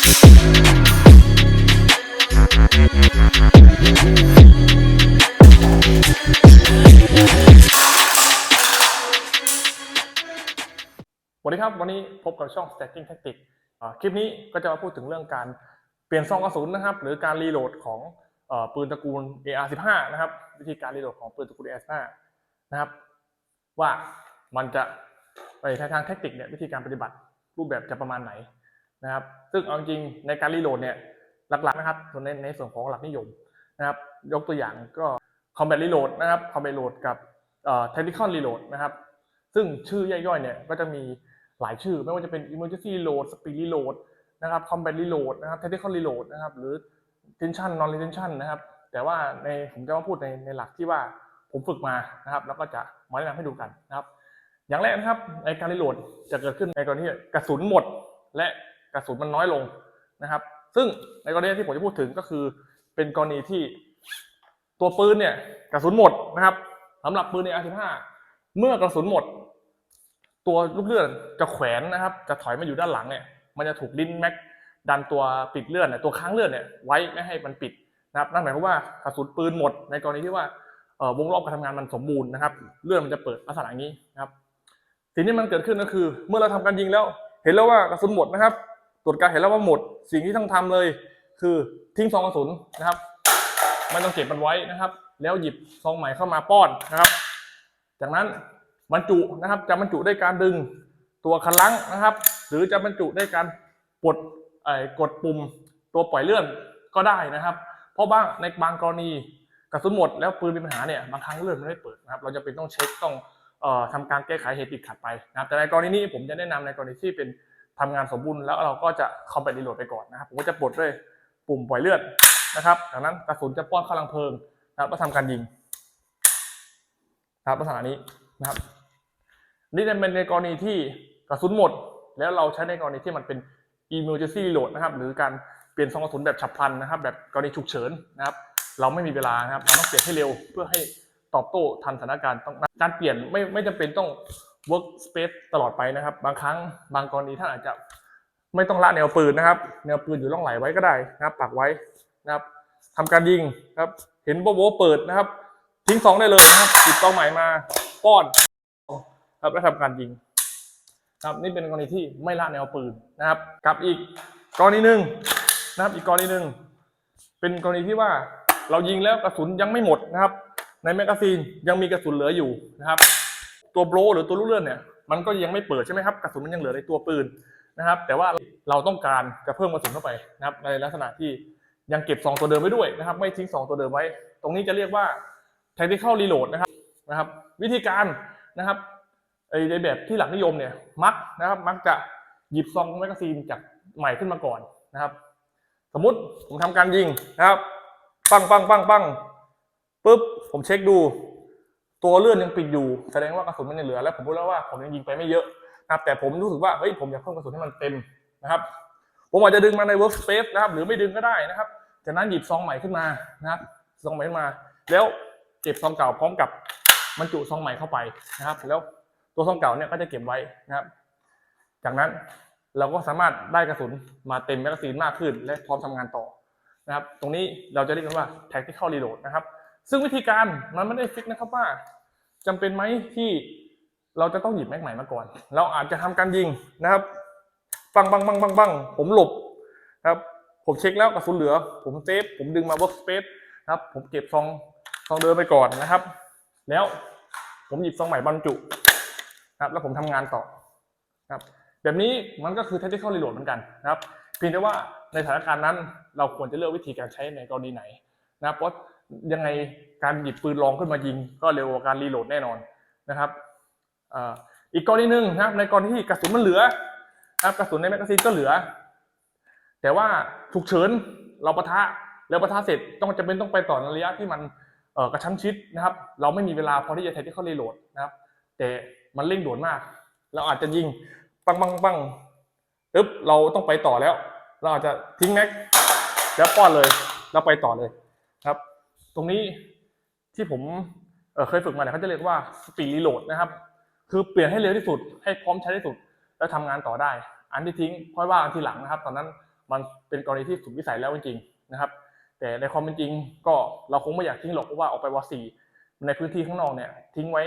วัสดีครับ วันนี้พบกับช่อง Stacking Tactics คลิปนี้ก็จะมาพูดถึงเรื่องการเปลี่ยนซองกระสุนนะครับ หรือการรีโหลดของอปืนตระกูล AR15 นะครับ วิธีการรีโหลดของปืนตระกูล AR15 นะครับ ว่ามันจะไปทางเทคนิคเนี่ยวิธีการปฏิบัติรูปแบบจะประมาณไหน นะครับ ซึ่งเอาจริงในการรีโหลดเนี่ยหลักๆนะครับในในส่วนของหลักนิยมนะครับ ยกตัวอย่างก็ Combat Reload นะครับ Combat Reload กับเอ่อ Tactical Reload นะครับ ซึ่งชื่อย่อยๆเนี่ยก็จะมีหลายชื่อไม่ว่าจะเป็น emergency reload speed reload นะครับ combat reload นะครับ tactical reload นะครับ หรือ tension non retention นะครับ แต่ว่าในผมจะมาพูดในในหลักที่ว่าผมฝึกมานะครับ แล้วก็จะมาแนะนำให้ดูกันนะครับ อย่างแรกนะครับในการรีโหลดจะเกิดขึ้นในกรณีกระสุนหมด และ กระสุนมันน้อยลงนะครับ ซึ่งในกรณีที่ผมจะพูดถึงก็คือ เป็นกรณีที่ตัวปืนเนี่ยกระสุนหมดนะครับสำหรับปืนใน R15 เมื่อกระสุนหมด ตัวลูกเลื่อนจะแขวนนะครับ จะถอยมาอยู่ด้านหลังเนี่ยมันจะถูกลิ้นแม็กดันตัวปิดเลื่อนเนี่ยตัวค้างเลื่อนเนี่ยไว้ไม่ให้มันปิดนะครับนั่นหมายความว่ากระสุนปืนหมด ในกรณีที่ว่าวงรอบการทำงานมันสมบูรณ์นะครับ เลื่อนมันจะเปิดลักษณะนี้นะครับสิ่งที่มันเกิดขึ้นก็คือ เมื่อเราทำการยิงแล้ว เห็นแล้วว่ากระสุนหมดนะครับ ตรวจการเห็นแล้วว่าหมด สิ่งที่ต้องทำเลย คือทิ้งซองกระสุนนะครับ ไม่ต้องเก็บมันไว้นะครับ แล้วหยิบซองใหม่เข้ามาป้อนนะครับ จากนั้นบรรจุนะครับจะบรรจุด้วยการดึงตัวคันลังนะครับ หรือจะบรรจุด้วยการปลดไอ้กดปุ่มตัวปล่อยเลื่อนก็ได้นะครับ เพราะบางในบางกรณีกระสุนหมดแล้วปืนมีปัญหาเนี่ยบางครั้งเลื่อนมันไม่เปิดนะครับ เราจะเป็นต้องเช็คต้องเอ่อทำการแก้ไขเหตุติดขัดไปนะครับ แต่ในกรณีนี้ผมจะแนะนำในกรณีที่เป็น ทำงานสมบูรณ์แล้วเราก็จะคอมแบทรีโหลดไปก่อนนะครับผมก็จะปลดด้วยปุ่มปล่อยเลือดนะครับจากนั้นกระสุนจะป้อนเข้าลังเพลิงนะครับแล้วทำการยิงนะครับลักษณะนี้นะครับนี่จะเป็นในกรณีที่กระสุนหมด แล้วเราใช้ในกรณีที่มันเป็น emergency reload นะครับ หรือการเปลี่ยนซองกระสุนแบบฉับพลันนะครับ แบบกรณีฉุกเฉินนะครับ เราไม่มีเวลานะครับ เราต้องเปลี่ยนให้เร็วเพื่อให้ตอบโต้ทันสถานการณ์ต้องการเปลี่ยนไม่ไม่จำเป็นต้อง work space ตลอดไปนะครับ บางครั้งบางกรณีท่านอาจจะไม่ต้องละแนวปืนนะครับ แนวปืนอยู่ล่องไหลไว้ก็ได้นะครับปักไว้นะครับทำการยิงครับ เห็นโบโบเปิดนะครับ ทิ้งซองได้เลยนะครับติดซองใหม่มาป้อนครับและทำการยิง ครับนี่เป็นกรณีที่ไม่ละแนวปืนนะครับกับอีกกรณีหนึ่งนะครับ อีกกรณีหนึ่งเป็นกรณีที่ว่าเรายิงแล้วกระสุนยังไม่หมดนะครับ ในแมกกาซีนยังมีกระสุนเหลืออยู่นะครับ ตัวโบรหรือตัวลูกเลื่อนเนี่ยมันก็ยังไม่เปิดใช่ไหมครับกระสุนมันยังเหลือในตัวปืนนะครับ แต่ว่าเราต้องการจะเพิ่มกระสุนเข้าไปนะครับ ในลักษณะที่ยังเก็บซองตัวเดิมไว้ด้วยนะครับ ไม่ทิ้งซองตัวเดิมไว้ ตรงนี้จะเรียกว่า tactical reload นะครับนะครับ วิธีการนะครับไอ้ในแบบที่หลักนิยมเนี่ยมักนะครับมักจะหยิบซองแมกกาซีนจากใหม่ขึ้นมาก่อนนะครับ สมมุติผมทำการยิงนะครับ ปังปังปังปังปุ๊บผมเช็คดู ตัวเลื่อนยังปิดอยู่แสดงว่ากระสุนมันยังเหลือ แล้วผมรู้แล้วว่าผมยังยิงไปไม่เยอะนะครับแต่ผมรู้สึกว่าเฮ้ยผมอยากเพิ่มกระสุนให้มันเต็มนะครับ ผมอาจจะดึงมาใน workspace นะครับ หรือไม่ดึงก็ได้นะครับจากนั้นหยิบซองใหม่ขึ้นมานะครับซองใหม่ขึ้นมา แล้วเก็บซองเก่าพร้อมกับบรรจุซองใหม่เข้าไปนะครับ แล้วตัวซองเก่าเนี่ยก็จะเก็บไว้นะครับ จากนั้นเราก็สามารถได้กระสุนมาเต็มแมกกาซีนมากขึ้น และพร้อมทำงานต่อนะครับ ตรงนี้เราจะเรียกกันว่า tactical reload นะครับ ซึ่งวิธีการมันไม่ได้ฟิกนะครับว่าจำเป็นไหมที่เราจะต้องหยิบแม็กใหม่มาก่อน เราอาจจะทำการยิงนะครับปังปังปังปังปังผมหลบนะครับผมเช็คแล้วกระสุนเหลือ ผมเซฟผมดึงมา workspace นะครับ ผมเก็บซองซองเดิมไปก่อนนะครับ แล้วผมหยิบซองใหม่บรรจุนะครับ แล้วผมทำงานต่อครับ แบบนี้มันก็คือ tactical reload เหมือนกันนะครับ เพียงแต่ว่าในสถานการณ์นั้นเราควรจะเลือกวิธีการใช้ในกรณีไหนนะครับเพราะ ยังไงการหยิบปืนลองขึ้นมายิง ก็เร็วกว่าการรีโหลดแน่นอนนะครับอีกกรณีหนึ่งนะครับ ในกรณีที่กระสุนมันเหลือนะครับกระสุนในแมกกาซีนก็เหลือ แต่ว่าฉุกเฉินเราปะทะแล้วปะทะเสร็จต้องจำเป็นต้องไปต่อในระยะที่มันกระชั้นชิดนะครับ เราไม่มีเวลาพอที่จะแทนที่เขารีโหลดนะครับ แต่มันเร่งด่วนมาก เราอาจจะยิงปังปังปังปึ๊บเราต้องไปต่อแล้ว เราอาจจะทิ้งแม็กแล้วป้อนเลยแล้วไปต่อเลยครับ ตรงนี้ที่ผมเเคยฝึกมาเนี่ยเขาจะเรียกว่าสปีดรีโหลดนะครับ คือเปลี่ยนให้เร็วที่สุด ให้พร้อมใช้ที่สุด แล้วทำงานต่อได้ อันที่ทิ้งค่อยว่าอันทีหลังนะครับ ตอนนั้นมันเป็นกรณีที่สุดวิสัยแล้วจริงๆนะครับ แต่ในความเป็นจริงก็เราคงไม่อยากทิ้งหรอกเพราะว่าออกไปวอสี่ในพื้นที่ข้างนอกเนี่ย ทิ้งไว้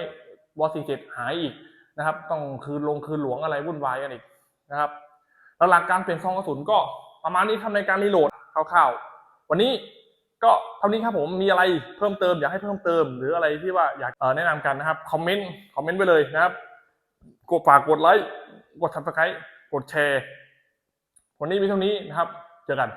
วอสี่เจ็ดหายอีกนะครับ ต้องคืนลงคืนหลวงอะไรวุ่นวายกันอีกนะครับแล้วหลักการเปลี่ยนซองกระสุนก็ประมาณนี้ทำในการรีโหลดคร่าวๆวันนี้ ก็เท่านี้ครับผมมีอะไรเพิ่มเติมอยากให้เพิ่มเติม หรืออะไรที่ว่าอยากแนะนำกันนะครับคอมเมนต์คอมเมนต์ไปเลยนะครับกดฝากกดไลค์กดทับสไครต์กดแชร์ วันนี้มีเท่านี้นะครับ เจอกัน